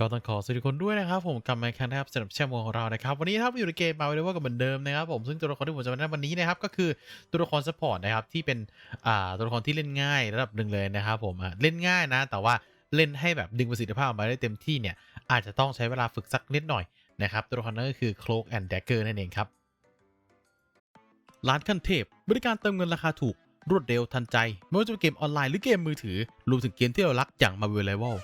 ก็ต้องขอสวัสดีทุกคนด้วยนะครับ ผมกลับมาครั้งนะครับสำหรับแชมป์ของเรานะครับ วันนี้นะครับอยู่ในเกมมาเรียกว่ากับเหมือนเดิมนะครับผมซึ่งตัวละครที่ผมจะมาแนะนำวันนี้นะครับ ก็คือตัวละครซัพพอร์ตนะครับที่เป็นอ่าตัวละครที่เล่นง่ายระดับหนึ่งเลยนะครับผมอะเล่นง่ายนะ แต่ว่าเล่นให้แบบดึงประสิทธิภาพออกมาได้เต็มที่เนี่ยอาจจะต้องใช้เวลาฝึกสักนิดหน่อยนะครับตัวละครนั้นก็คือ Cloak and Dagger นั่นเองครับร้านขั้นเทพ บริการเติมเงินราคาถูกรวดเร็วทันใจไม่ว่าจะเป็นเกมออนไลน์หรือเกมมือถือรวมถึงเกมที่เรารักอย่าง Marvel Rival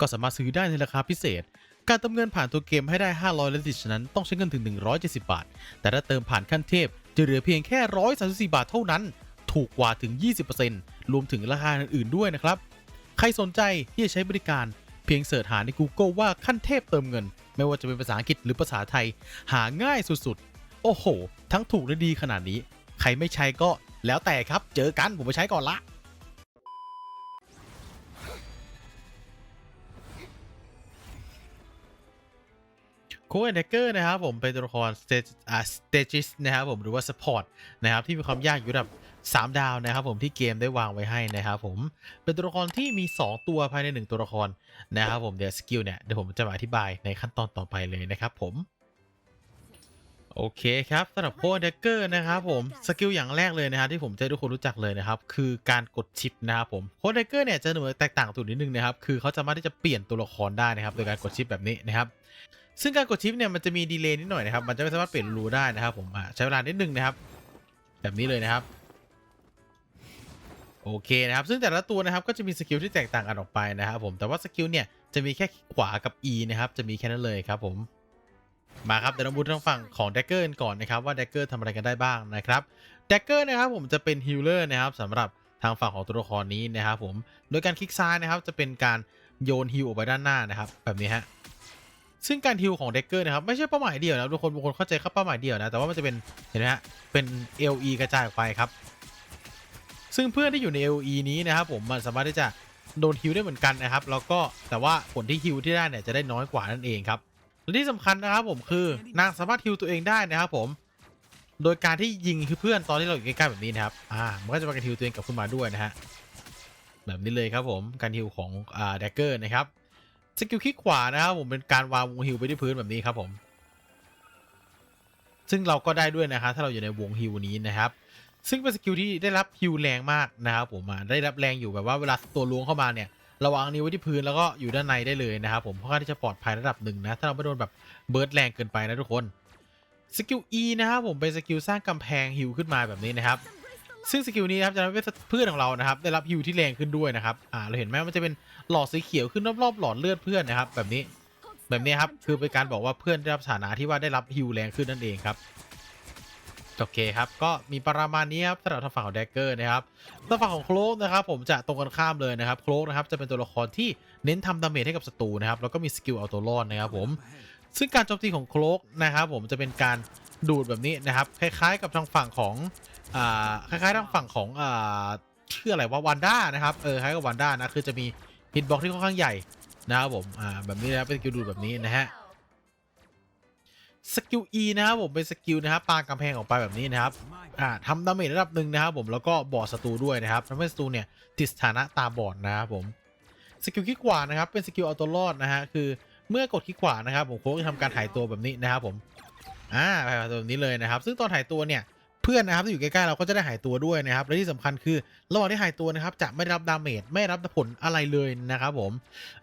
ก็สามารถซื้อได้ในราคาพิเศษ การเติมเงินผ่านตัวเกมให้ได้ 500และติดฉะนั้นต้องใช้เงินถึง 170 บาท แต่ถ้าเติมผ่านขั้นเทพ จะเหลือเพียงแค่ 134 บาทเท่านั้น ถูกกว่าถึง 20%รวมถึงราคาอื่นๆด้วยนะครับ ใครสนใจที่จะใช้บริการเพียงเสิร์ชหาใน Google ว่าขั้นเทพเติมเงิน ไม่ว่าจะเป็นภาษาอังกฤษหรือภาษาไทย หาง่ายสุดๆ โอ้โห ทั้งถูกและดีขนาดนี้ ใครไม่ใช้ก็แล้วแต่ครับ เจอกันผมไปใช้ก่อนละ โค้ดเดกเกอร์นะครับผมเป็นตัวละครสเตอ่าสเตจิสนะครับผมหรือว่าสปอร์ตนะครับที่มีความยากอยู่ระดับ3 ดาวนะครับผมที่เกมได้วางไว้ให้นะครับผมเป็นตัวละครที่มี 2 ตัวภายใน 1 ตัวละครนะครับผมเดี๋ยวสกิลเนี่ยเดี๋ยวผมจะมาอธิบายในขั้นตอนต่อไปเลยนะครับผมโอเคครับสำหรับโค้ดเดกเกอร์นะครับผมสกิลอย่างแรกเลยนะครับที่ผมจะทุกคนรู้จักเลยนะครับคือการกดชิปนะครับผมโค้ดเดกเกอร์เนี่ยจะหน่วยแตกต่างตัวนิดนึงนะครับคือเขาสามาที่จะเปลี่ยนตัวละครได้นะครับโดยการกดชิปแบบนี้นะครับ ซึ่งการกดชิปเนี่ยมันจะมีดีเลย์นิดหน่อยนะครับ มันจะไม่สามารถเปลี่ยนรูได้นะครับผมใช้เวลานิดนึงนะครับ แบบนี้เลยนะครับ โอเคนะครับ ซึ่งแต่ละตัวนะครับก็จะมีสกิลที่แตกต่างกันออกไปนะครับผม แต่ว่าสกิลเนี่ยจะมีแค่ขวากับ E นะครับ จะมีแค่นั้นเลยครับผม มาครับเดี๋ยวเราบูททางฝั่งของ d ดกเกอร์ก่อนนะครับว่า d ดกเกอร์ทำอะไรกันได้บ้างนะครับ d ดกเกอร์นะครับผมจะเป็นฮิลเลอร์นะครับสำหรับทางฝั่งของตัวละครนี้นะครับผม โดยการคลิกซ้ายนะครับจะเป็นการโยนฮิลออกไปด้านหน้านะครับ แบบนี้ฮะ ซึ่งการฮิลของเดกเกอร์นะครับไม่ใช่เป้าหมายเดียวนะทุกคนบางคนเข้าใจเข้าเป้าหมายเดียวนะแต่ว่ามันจะเป็นเห็นไหมฮะเป็น LE กระจายออกไปครับ ซึ่งเพื่อนที่อยู่ใน LE นี้นะครับผมมันสามารถที่จะโดนฮิลได้เหมือนกันนะครับ แล้วก็แต่ว่าผลที่ฮิลที่ได้เนี่ยจะได้น้อยกว่านั่นเองครับและที่สำคัญนะครับผมคือนางสามารถฮิลตัวเองได้นะครับผม โดยการที่ยิงคือเพื่อนตอนที่เราอยู่ใกล้ๆแบบนี้นะครับอ่ามันก็จะเป็นการฮิลตัวเองกลับขึ้นมาด้วยนะฮะแบบนี้เลยครับผมการฮิลของอ่าเดกเกอร์นะครับ สกิลคลิกขวานะครับผมเป็นการวางวงฮิลไปที่พื้นแบบนี้ครับผม ซึ่งเราก็ได้ด้วยนะครับถ้าเราอยู่ในวงฮิลนี้นะครับ ซึ่งเป็นสกิลที่ได้รับฮิลแรงมากนะครับผมได้รับแรงอยู่แบบว่าเวลาตัวล้วงเข้ามาเนี่ยระวางนิ้วไว้ที่พื้นแล้วก็อยู่ด้านในได้เลยนะครับผมเพราะว่าที่จะปลอดภัยระดับหนึ่งนะถ้าเราไม่โดนแบบเบิร์ดแรงเกินไปนะทุกคนสกิล E นะครับผมเป็นสกิลสร้างกำแพงฮิลขึ้นมาแบบนี้นะครับ ซึ่งสกิลนี้ครับจะทำให้เพื่อนของเรานะครับ ได้รับฮิวที่แรงขึ้นด้วยนะครับอ่าเราเห็นไหมมันจะเป็นหลอดสีเขียวขึ้นรอบๆหลอดเลือดเพื่อนนะครับ แบบนี้แบบนี้ครับคือเป็นการบอกว่าเพื่อนได้รับฐานะที่ว่าได้รับฮิวแรงขึ้นนั่นเองครับโอเคครับ ก็มีประมาณนี้ครับสำหรับทางฝั่งของแดกเกอร์นะครับทางฝั่งของโคลกนะครับ ผมจะตรงกันข้ามเลยนะครับโคลกนะครับจะเป็นตัวละครที่เน้นทำดาเมจให้กับศัตรูนะครับแล้วก็มีสกิลเอาตัวรอดนะครับผมซึ่งการโจมตีของโคลกนะครับ ผมจะเป็นการดูดแบบนี้นะครับ คล้ายๆ กับทางฝั่งของ อ่าคล้ายๆทางฝั่งของอ่าชื่ออะไรว่าวันด้านะครับเออคล้ายกับวันด้านะคือจะมีฮิตบ็อกที่ค่อนข้างใหญ่นะครับผมอ่าแบบนี้นะเป็นสกิลดูดแบบนี้นะฮะสกิล E นะครับผมเป็นสกิลนะครับปากำแพงออกไปแบบนี้นะครับอ่าทำดาเมจระดับหนึ่งนะครับผมแล้วก็บอดศัตรูด้วยนะครับทำให้ศัตรูเนี่ยติดสถานะตาบอดนะครับผมสกิลคลิกขวานะครับเป็นสกิลเอาตัวรอดนะฮะคือเมื่อกดคลิกขวานะครับผมโค้ชจะทำการถ่ายตัวแบบนี้นะครับผมอ่าแบบนี้เลยนะครับ ซึ่งตอนหายตัวเนี่ย เพื่อนนะครับที่อยู่ใกล้ๆเราก็จะได้หายตัวด้วยนะครับและที่สำคัญคือระหว่างที่หายตัวนะครับจะไม่ได้รับดาเมจไม่รับผลอะไรเลยนะครับผม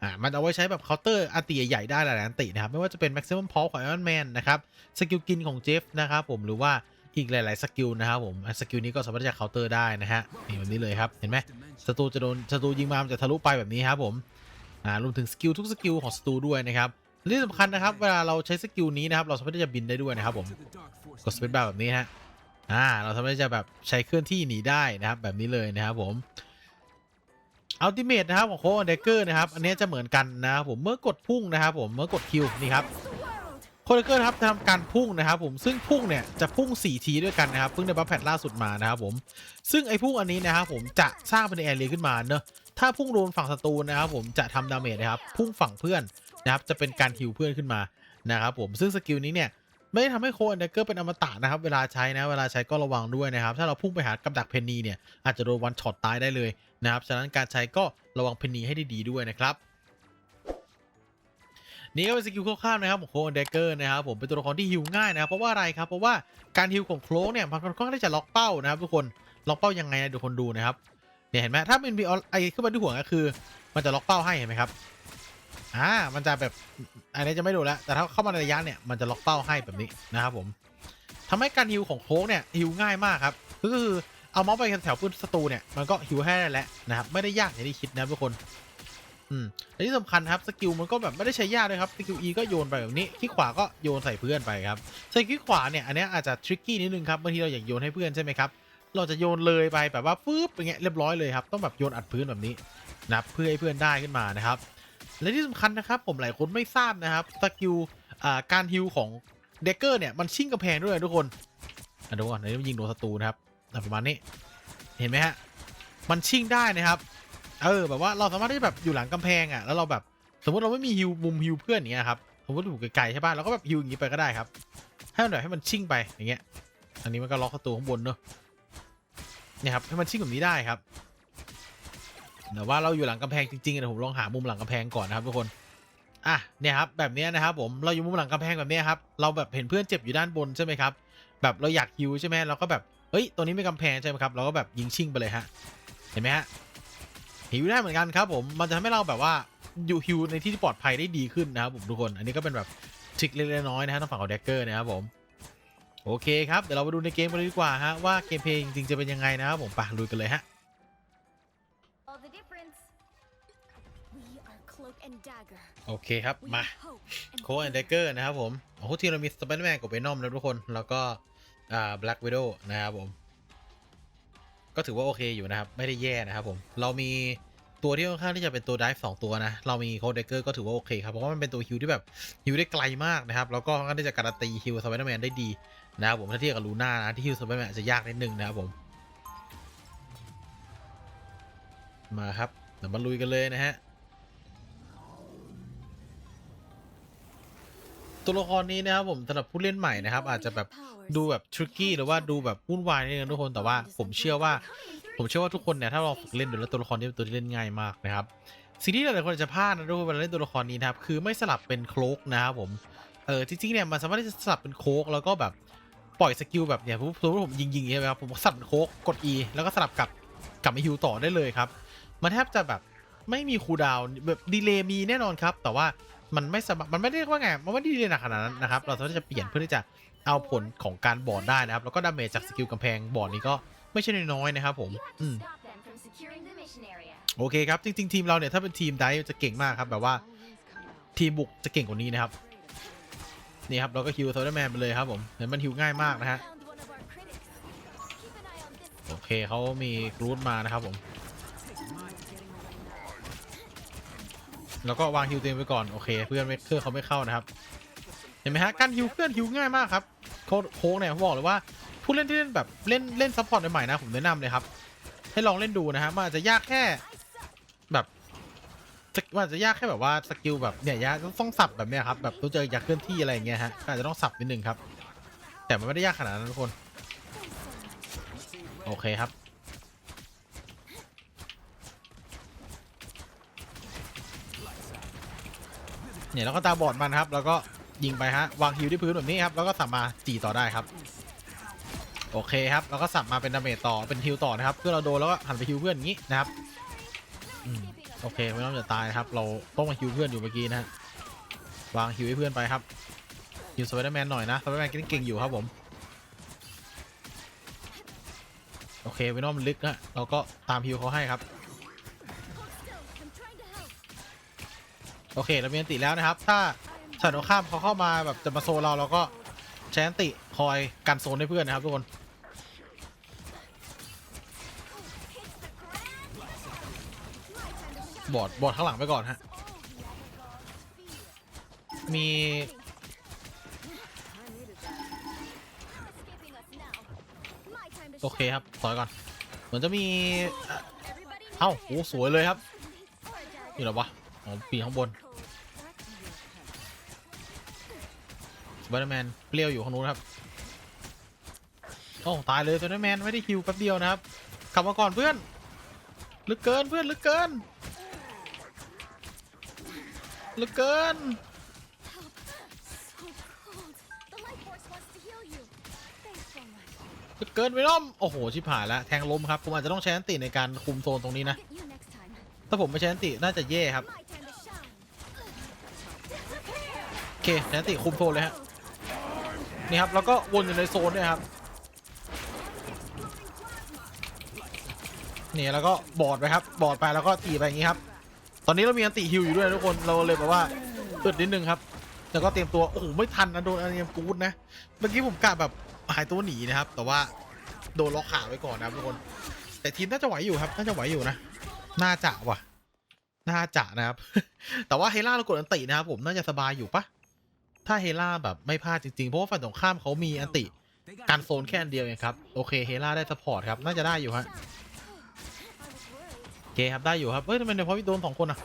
อ่ามันเอาไว้ใช้แบบเคาน์เตอร์อัติใหญ่ได้หลายอันตินะครับไม่ว่าจะเป็น maximum pulse ของ Iron Man นะครับสกิลกินของเจฟนะครับผมหรือว่าอีกหลาย ๆ สกิลนะครับผมสกิลนี้ก็สามารถที่จะเคาน์เตอร์ได้นะฮะนี่แบบนี้เลยครับเห็นไหมศัตรูจะโดนศัตรูยิงมามันจะทะลุไปแบบนี้ครับผมอ่ารวมถึงสกิลทุกสกิลของศัตรูด้วยนะครับและที่สำคัญนะครับเวลาเราใช้สกิลนี้นะครับเราสามารถที่จะบินได้ด้วยนะครับผมกดสเปซบาร์แบบนี้ฮะ อ่าเราสามารถจะแบบใช้เคลื่อนที่หนีได้นะครับ แบบนี้เลยนะครับผมอัลติเมทนะครับของโค้ดเดกเกอร์นะครับ อันนี้จะเหมือนกันนะครับผมเมื่อกดพุ่งนะครับผมเมื่อกดคิวนี่ครับโคดเดกเกอร์ครับจะทำการพุ่งนะครับ ผมซึ่งพุ่งเนี่ยจะพุ่ง 4 ทีด้วยกันนะครับเพิ่งได้บัฟแพทล่าสุดมานะครับผมซึ่งไอ้พุ่งอันนี้นะครับผมจะสร้างเป็นแอเรียขึ้นมาเนอะถ้าพุ่งโดนฝั่งศัตรูนะครับ ผมจะทำดาเมจนะครับพุ่งฝั่งเพื่อนนะครับจะเป็นการฮิวเพื่อนขึ้นมานะครับผมซึ่งสกิลนี้เนี่ย ไม่ได้ทำให้โคอันเดเกอร์เป็นอมตะนะครับ เวลาใช้นะ เวลาใช้ก็ระวังด้วยนะครับ ถ้าเราพุ่งไปหากับดักเพนนีเนี่ย อาจจะโดนวันช็อตตายได้เลยนะครับ ฉะนั้นการใช้ก็ระวังเพนนีให้ดีๆด้วยนะครับนี่ก็เป็นสกิลคร่าวๆนะครับของโคเดเกอร์นะครับผมเป็นตัวละครที่ฮิวง่ายนะครับเพราะว่าอะไรครับเพราะว่าการฮิวของโคลกเนี่ยมันค่อนข้างที่จะล็อกเป้านะครับทุกคนล็อกเป้ายังไงนะทุกคนดูนะครับเนี่ยเห็นไหมถ้าเป็นบีอไอขึ้นมาที่หัวก็คือ มันจะล็อกเป้าให้เห็นไหมครับ อ่ามันจะแบบอันนี้จะไม่ดูแล้ว แต่ถ้าเข้ามาในระยะเนี่ยมันจะล็อกเป้าให้แบบนี้นะครับผมทำให้การฮิวของโคลกเนี่ยฮิวง่ายมากครับก็คือเอาเมาส์ไปแถวพื้นศัตรูเนี่ยมันก็ฮิวให้ได้แล้วนะครับไม่ได้ยากอย่างที่คิดนะทุกคนอืมและที่สำคัญครับสกิลมันก็แบบไม่ได้ใช้ยากเลยครับสกิล E ก็โยนไปแบบนี้คลิกขวาก็โยนใส่เพื่อนไปครับใส่คลิกขวาเนี่ยอันนี้อาจจะทริกกี้นิดนึงครับบางทีเราอยากโยนให้เพื่อนใช่ไหมครับเราจะโยนเลยไปแบบว่าปึ๊บอย่างเงี้ยเรียบร้อยเลยครับต้องแบบโยนอัดพื้นแบบนี้นะเพื่อให้เพื่อนได้ขึ้นมานะครับ และที่สำคัญนะครับ ผมหลายคนไม่ทราบนะครับสกิลการฮิลของเดกเกอร์เนี่ยมันชิ่งกระแพงด้วยทุกคนอะดูก่อนเดี๋ยวมันยิงโดนศัตรูนะครับประมาณนี้เห็นไหมฮะมันชิ่งได้นะครับ เออแบบว่าเราสามารถที่แบบอยู่หลังกำแพงอะแล้วเราแบบสมมติเราไม่มีฮิวมุมฮิวเพื่อนอย่างเงี้ยครับสมมติอยู่ไกลๆใช่ป่ะเราก็แบบฮิวอย่างงี้ไปก็ได้ครับให้มันแบบให้มันชิ่งไปอย่างเงี้ยอันนี้มันก็ล็อกประตูข้างบนเนอะเนี่ยครับให้มันชิ่งแบบนี้ได้ครับ แต่ว่าเราอยู่หลังกำแพงจริงๆนะผมลองหามุมหลังกำแพงก่อนนะครับทุกคนอะเนี่ยครับแบบเนี้ยนะครับผมเราอยู่มุมหลังกำแพงแบบเนี้ยครับเราแบบเห็นเพื่อนเจ็บอยู่ด้านบนใช่ไหมครับแบบเราอยากฮิวใช่ไหมเราก็แบบเฮ้ยตัวนี้ไม่กำแพงใช่ไหมครับเราก็แบบยิงชิ่งไปเลยฮะเห็นไหมฮะหิวได้เหมือนกันครับผมมันจะทำให้เราแบบว่าอยู่ฮิวในที่ที่ปลอดภัยได้ดีขึ้นนะครับผมทุกคน อันนี้ก็เป็นแบบทริคเล็กๆน้อยๆนะฮะทางฝั่งของแดกเกอร์นะครับผมโอเคครับเดี๋ยวเราไปดูในเกมกันเลยดีกว่าฮะว่าเกมเพลย์จริงๆจะเป็นยังไงนะครับผมไปลุยกันเลยฮะ โอเคครับ We มา are hope and โค้แอนเดเกอร์นะครับผมโอ้โหทีมเรามีสไปเดอร์แมนกับเวนอมแล้วทุกคน แล้วก็อ่าแบล็กวิดโอนะครับผม ก็ถือว่าโอเคอยู่นะครับ ไม่ได้แย่นะครับผม เรามีตัวที่ค่อนข้างที่จะเป็นตัวดิฟสองตัวนะ เรามีโค้ดเดเกอร์ก็ถือว่าโอเคครับ เพราะว่ามันเป็นตัวฮิวที่แบบฮิวได้ไกลมากนะครับ แล้วก็ค่อนข้างที่จะการันตีฮิวสไปเดอร์แมนได้ดีนะครับผมถ้าเทียบกับลูน่านะที่ฮิวสไปเดอร์แมนอาจจะยากนิดนึงนะครับผม มาครับเดี๋ยวมาลุยกันเลยนะฮะ ตัวละครนี้นะครับผมสำหรับผู้เล่นใหม่นะครับ อาจจะแบบดูแบบทริกกี้หรือว่าดูแบบวุ่นวายนิดนึงทุกคนแต่ว่าผมเชื่อว่า ผมเชื่อว่าทุกคนเนี่ยถ้าเราฝึกเล่นดูแล้วตัวละครนี้เป็นตัวที่เล่นง่ายมากนะครับสิ่งที่หลายๆคนจะพลาดนะทุกคนเวลาเล่นตัวละครนี้นะครับคือไม่สลับเป็นโคลกนะครับผมเออจริงๆเนี่ยมันสามารถที่จะสลับเป็นโคลกแล้วก็แบบปล่อยสกิลแบบเนี่ยผมสมมติผมยิงยิงๆใช่ไหมครับผมสลับเป็นโคลกกด E แล้วก็สลับกลับกลับมาฮิวต่อได้เลยครับมันแทบจะแบบไม่มีคูดาวแบบดีเลย์มีแน่นอนครับ แต่ว่า มันไม่สามารถมันไม่ได้เรียกว่าไง มันไม่ได้ดีเลย์หนักขนาดนั้นนะครับ เราสามารถจะเปลี่ยนเพื่อที่จะเอาผลของการบอดได้นะครับ แล้วก็ดาเมจจากสกิลกำแพงบอดนี้ก็ไม่ใช่น้อยๆนะครับ ผมอืมโอเคครับ จริง ๆ ทีมเราเนี่ยถ้าเป็นทีมไดจะเก่งมากครับ แบบว่าทีมบุกจะเก่งกว่านี้นะครับ นี่ครับเราก็ฮิวโซลแมนไปเลยครับผมเห็นมันฮิวง่ายมากนะฮะ โอเคเขามีกรูดมานะครับผม แล้วก็วางฮิวตัวเองไปก่อนโอเค เพื่อนไม่เครื่องเขาไม่เข้านะครับเห็นไหมฮะการฮิวเพื่อนฮิวง่ายมากครับโค้ดโค้งเนี่ยผมบอกเลยว่าผู้เล่นที่เล่นแบบเล่นเล่นซัพพอร์ตใหม่ๆนะผมแนะนำเลยครับ ให้ลองเล่นดูนะฮะมันอาจจะยากแค่แบบมันอาจจะยากแค่แบบว่าสกิลแบบเนี่ยยากต้องสับแบบเนี้ยครับแบบต้องเจออยากเคลื่อนที่อะไรอย่างเงี้ยฮะก็อาจจะต้องสับนิดนึงครับ แต่มันไม่ได้ยากขนาดนั้นทุกคน โอเคครับ เนี่ยแล้วก็ตาบอดมันครับ แล้วก็ยิงไปฮะวางฮิวที่พื้นแบบนี้ครับแล้วก็สับมาจีต่อได้ครับ โอเคครับแล้วก็สับมาเป็นดาเมจต่อเป็นฮิวต่อนะครับเพื่อเราโดนแล้วก็หันไปฮิวเพื่อนอย่างนี้นะครับอโอเคไม่ต้องจะตายครับ เราต้องมาฮิวเพื่อนอยู่เมื่อกี้นะฮะวางฮิวให้เพื่อนไปครับฮิวสไปเดอร์แมนหน่อยนะสไปเดอร์แมนเก่งอยู่ครับผมโอเคเวนอมลึกนะเราก็ตามฮิวเขาให้ครับ โอเคเรามีอันติแล้วนะครับ ถ้าสายตรงข้ามเขาเข้ามาแบบจะมาโซเราเราก็ใช้อันติคอยกันโซนให้เพื่อนนะครับทุกคนบอดบอดข้างหลังไปก่อนฮะ มี โอเคครับถอยก่อน เหมือนจะมี เอ้าโหสวยเลยครับ อยู่ไหนวะ อ๋อปีข้างบนสไปเดอร์แมนเปรี้ยวอยู่ข้างนู้นครับ โอ้ ตายเลยสไปเดแมนไม่ได้ฮิวแป๊บเดียวนะครับขับมาก่อนเพื่อนลึกเกินเพื่อนลึกเกินลึกเกินลึกเกินไปล้อมโอ้โห ชิบหายแล้วแทงล้มครับ ผมอาจจะต้องใช้อันติในการคุมโซนตรงนี้นะ ถ้าผมไม่ใช้อันติน่าจะแย่ครับ เคใช้อันติคุมโซนเลยฮะ นี่ครับ แล้วก็วนอยู่ในโซนเนี่ยครับ นี่แล้วก็บอดไปครับ บอดไปแล้วก็ตีไปอย่างนี้ครับ ตอนนี้เรามีอันติฮิวอยู่ด้วยทุกคน เราเลยแบบว่าอึดนิดนึงครับ แล้วก็เตรียมตัว โอ้โห ไม่ทันนะโดนอันเนียมกูดนะ เมื่อกี้ผมกะแบบหายตัวหนีนะครับ แต่ว่าโดนล็อกขาไว้ก่อนนะครับทุกคน แต่ทีมน่าจะไหวอยู่ครับ น่าจะไหวอยู่นะ น่าจะว่ะน่าจะนะครับ แต่ว่าเฮล่าเรากดอันตินะครับผม น่าจะสบายอยู่ปะ ถ้าเฮล่าแบบไม่พลาดจริงๆ เพราะว่าฝั่งตรงข้ามเขามีอันติการโซนแค่อันเดียวเองครับ โอเคเฮล่าได้สปอร์ตครับ น่าจะได้อยู่ฮะโอเคครับได้อยู่ครับเอ้ยทำไมเดี๋ยวพอพี่โดนสองคนอะ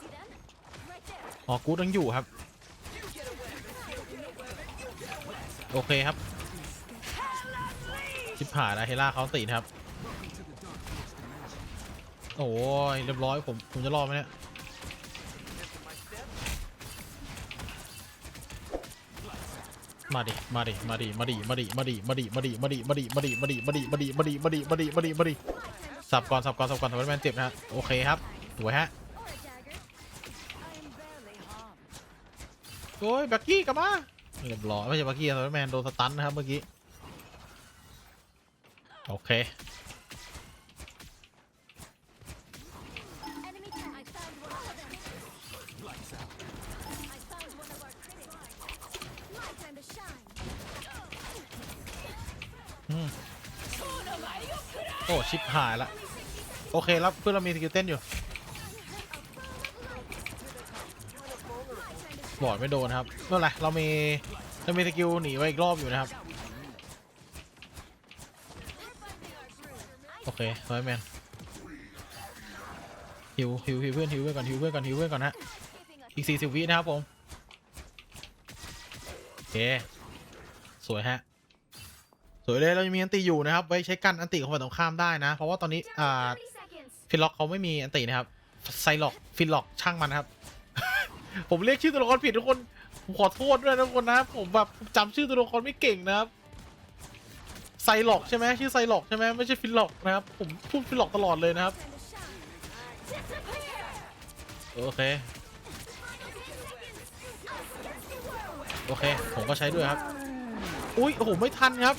อ๋อกูดยังอยู่ครับ โอเคครับชิบหายแล้วเฮล่าเขาตีนะครับ โอ้ยเรียบร้อยผมผมจะรอดไหมเนี่ย มาดิ มาดิ มาดิ มาดิ มาดิ มาดิ มาดิ มาดิ มาดิ มาดิ มาดิ มาดิ มาดิ มาดิ มาดิ มาดิ มาดิ มาดิ มาดิ สับก่อน สับก่อน สับก่อนทำให้แมนเจ็บนะฮะ โอเคครับสวยฮะ โอ้ยบักกี้กลับมาเรียบร้อยไม่ใช่บักกี้สไปแมนโดนสตันนะครับเมื่อกี้ โอเค โอ้ชิบหายละโอเคแล้วเพื่อนเรามีสกิลเต้นอยู่บอดไม่โดนครับไม่เป็นไรเรามีเรามีสกิลหนีไว้อีกรอบอยู่นะครับโอเคสไปแมนฮิวฮิวฮิวเพื่อนฮิวเพื่อนก่อนฮิวเพื่อนก่อนฮิวเพื่อนก่อนฮะอีก40วินะครับผมโอเคสวยฮะ สวยเลยเรายังมีอันติอยู่นะครับ ไว้ใช้กันอันติของฝ่ายตรงข้ามได้นะ เพราะว่าตอนนี้อ่า30 seconds. ฟิลล็อกเขาไม่มีอันตินะครับไซล็อกฟิลล็อกช่างมันนะครับ ผมเรียกชื่อตัวละครผิดทุกคนผมขอโทษด้วยนะทุกคนนะผมแบบจำชื่อตัวละครไม่เก่งนะครับไซล็อกใช่ไหมชื่อไซล็อกใช่ไหมไม่ใช่ฟิลล็อกนะครับผมพูดฟิลล็อกตลอดเลยนะครับ Time to shine. Disappear. โอเคโอเค ผมก็ใช้ด้วยครับ อุ้ยโอ้โห ไม่ทันครับ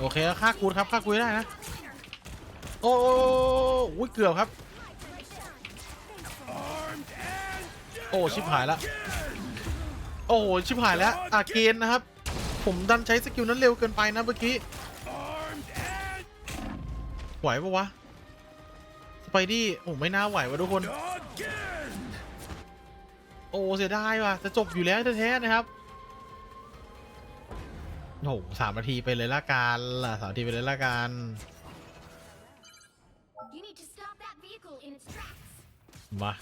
โอเคแล้วค่ากูดครับค่ากูดได้นะ โอ้โอ้โอ้ยเกือบครับ โอ้ชิบหายแล้วโอ้โหชิบหายแล้วอาเกนนะครับ ผมดันใช้สกิลนั้นเร็วเกินไปนะเมื่อกี้ไหวปะวะสไปดี้โอ้ไม่น่าไหววะทุกคน โอ้เสียดายว่ะจะจบอยู่แล้วแท้ๆนะครับ โอ้โหสามนาทีไปเลยละกันล่ะสามนาทีไปเลยละกัน You need to stop that vehicle in its tracks. มา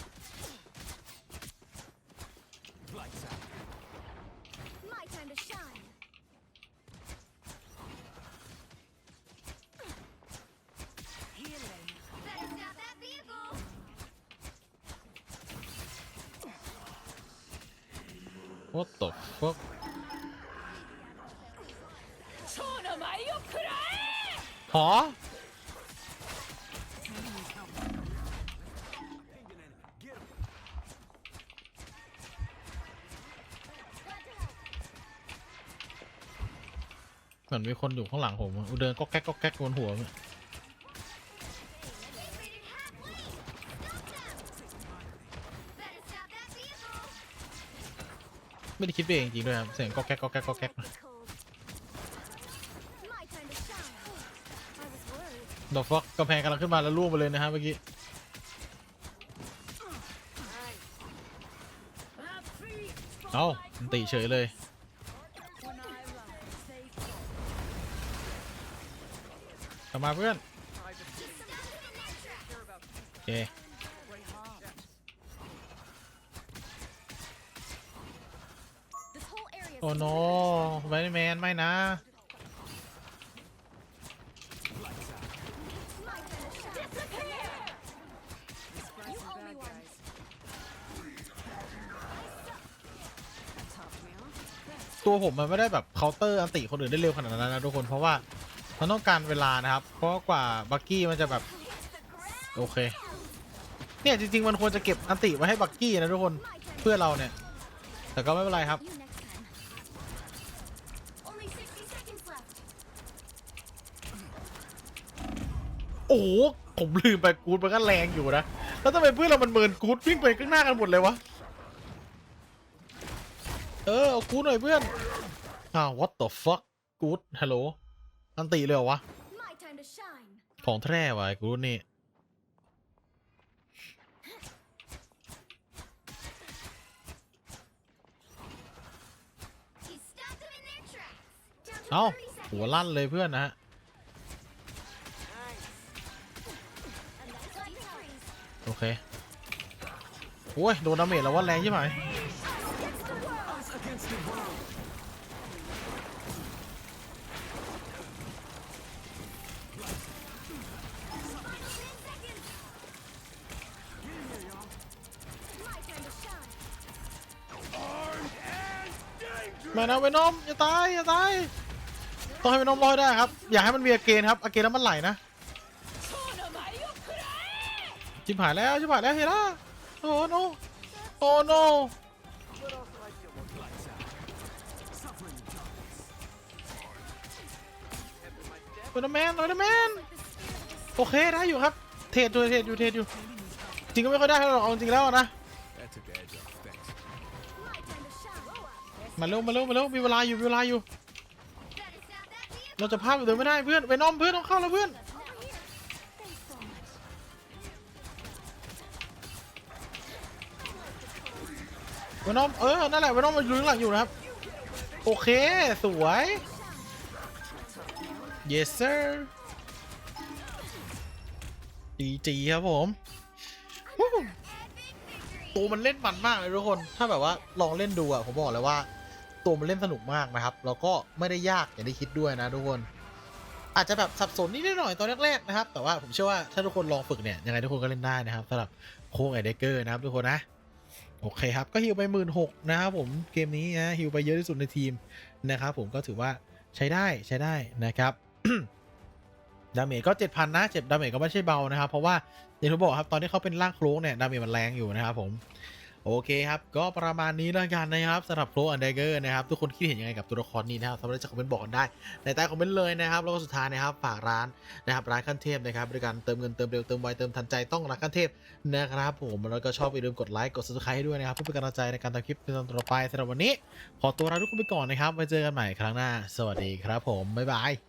My time to shine. Better stop that vehicle. โอ้ตบพวก หอเหมือนมีคนอยู่ข้างหลังผมอะเดินก็แก๊กก็แก๊กบนหัวเนี่ยไม่ได้คิดไปเองจริงๆด้วยครับเสียงก็แก๊กก็แก๊กก็แก๊ก time to shine. I was worried. ดอกฟอกกำแพงกำลังขึ้นมาแล้วล่วงไปเลยนะฮะเมื่อกี้ เอ้ามันตีเฉยเลย กลับมาเพื่อน โอเค This whole area. is โอ้โนไวแมนไม่นะ ตัวผมมันไม่ได้แบบเคาน์เตอร์อันติคนอื่นได้เร็วขนาดนั้นนะทุกคนเพราะว่ามันต้องการเวลานะครับ เพราะกว่าบักกี้มันจะแบบโอเค เนี่ยจริง ๆ มันควรจะเก็บอันติไว้ให้บักกี้นะทุกคนเพื่อเราเนี่ย แต่ก็ไม่เป็นไรครับโอ้ผมลืมไปกูดมันก็แรงอยู่นะ แล้วทำไมเพื่อนเรามันเมินกูดวิ่งไปข้างหน้ากันหมดเลยวะ เออเอากูดหน่อยเพื่อนอ้าว what the fuck กูดฮัลโหลอันติเลยเหรอวะ My time to shine. ของแท้วะไอ้กูดนี่ He stopped them in their tracks. Down to เอ้า30 seconds. หัวลั่นเลยเพื่อนนะฮะ And that's how you freeze. โอเคโอ้ย โดนดาเมจแล้วว่าแรงใช่ไหม ไม่นะเวนอมอย่าตายอย่าตายต้องให้เวนอมรอให้ได้ครับอย่าให้มันมีอาเกนครับอาเกนแล้วมันไหลนะชิบหายแล้วชิบหายแล้วเฮล่าโอ้โนโอ้โนเวนอมแมนเวนอมแมนโอเคได้อยู่ครับเทรดอยู่เทรดอยู่เทรดอยู่จริงก็ไม่ค่อยได้หรอกเอาจริงแล้วนะ มาเร็วมาเร็วมาเร็วมีเวลาอยู่มีเวลาอยู่ เราจะพลาดไปเลยไม่ได้เพื่อนเวนอมเพื่อนต้องเข้าแล้วเพื่อนเวนอมเออ นั่นแหละเวนอมมาอยู่ข้งหลังอยู่นะครับ โอเค สวย yes sir จีจีครับผมตัวมันเล่นมันมากเลยทุกคน ถ้าแบบว่าลองเล่นดูอะผมบอกเลยว่า ตัวมันเล่นสนุกมากนะครับ แล้วก็ไม่ได้ยากอย่างที่คิดด้วยนะทุกคน อาจจะแบบสับสนนิดหน่อยตอนแรกๆนะครับ แต่ว่าผมเชื่อว่าถ้าทุกคนลองฝึกเนี่ยยังไงทุกคนก็เล่นได้นะครับสำหรับโค้งไอเดเกอร์นะครับทุกคนนะโอเคครับ ก็ฮิวไปหมื่นหกนะครับผมเกมนี้นะฮิวไปเยอะที่สุดในทีมนะครับผมก็ถือว่าใช้ได้ใช้ได้นะครับดาเมจก็7,000นะเจ็บดาเมจก็ไม่ใช่เบานะครับ เพราะว่าอย่างที่บอกครับตอนที่เขาเป็นร่างโคลงเนี่ยดาเมจมันแรงอยู่นะครับผม โอเคครับ ก็ประมาณนี้แล้วกันนะครับสำหรับโคลอันเดเกอร์นะครับ ทุกคนคิดเห็นยังไงกับตัวละครนี้นะครับสามารถจะคอมเมนต์บอกกันได้ ในใต้คอมเมนต์เลยนะครับ แล้วก็สุดท้ายนะครับฝากร้านนะครับร้านขั้นเทพนะครับบริการเติมเงินเติมเร็วเติมไวเติมทันใจต้องร้านขั้นเทพนะครับผมแล้วก็ชอบอย่าลืมกดไลค์กด subscribe ให้ด้วยนะครับเพื่อเป็นกำลังใจในการทำคลิปในตอนต่อไปสำหรับวันนี้ ขอตัวลาทุกคนไปก่อนนะครับไว้เจอกันใหม่ครั้งหน้า สวัสดีครับผมบ๊ายบาย